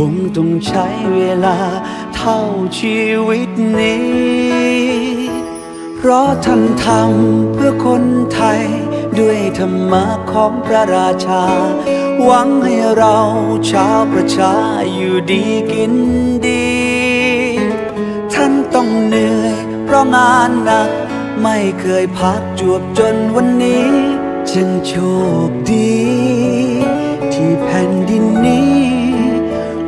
คงต้องใช้เวลาเท่าชีวิตนี้ เพราะท่านทำเพื่อคนไทย ด้วยธรรมะของพระราชา หวังให้เราชาวประชาอยู่ดีกินดี ท่านต้องเหนื่อยเพราะงานหนัก ไม่เคยพักจวบจนวันนี้ จึงโชคดี ที่แผ่นดินนี้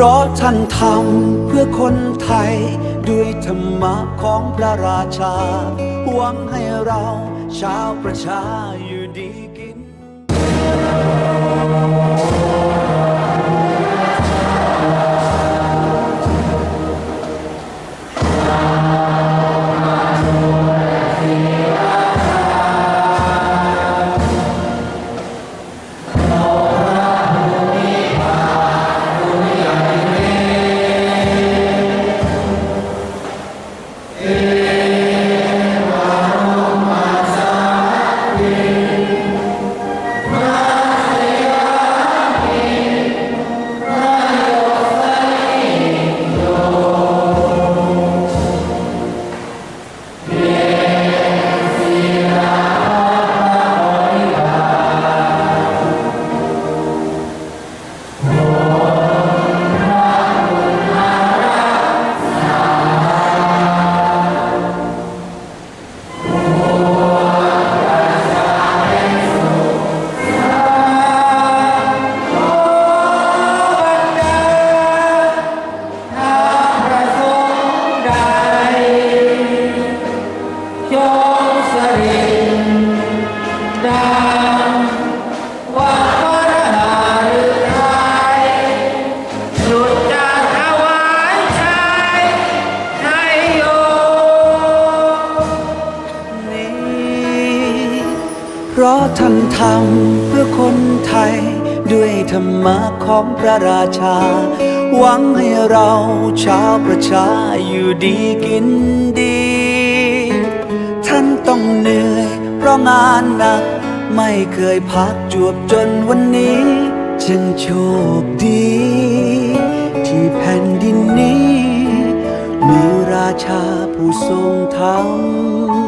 เพราะท่านทำเพื่อคนไทย ด้วยธรรมะของพระราชา หวังให้เราชาวประชา ท่านทำเพื่อคนไทย ด้วยธรรมะของพระราชา หวังให้เราชาวประชาอยู่ดีกินดี ท่านต้องเหนื่อยเพราะงานหนัก ไม่เคยพักจวบจนวันนี้จึงโชคดี ที่แผ่นดินนี้ มีราชาผู้ทรงธรรม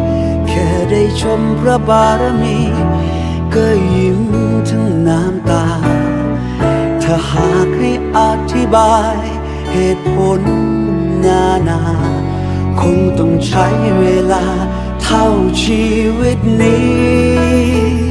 แค่ได้ชมพระบารมี ก็ยิ้มทั้งน้ำตา ถ้าหากให้อธิบาย เหตุผลนานา คงต้องใช้เวลาเท่าชีวิตนี้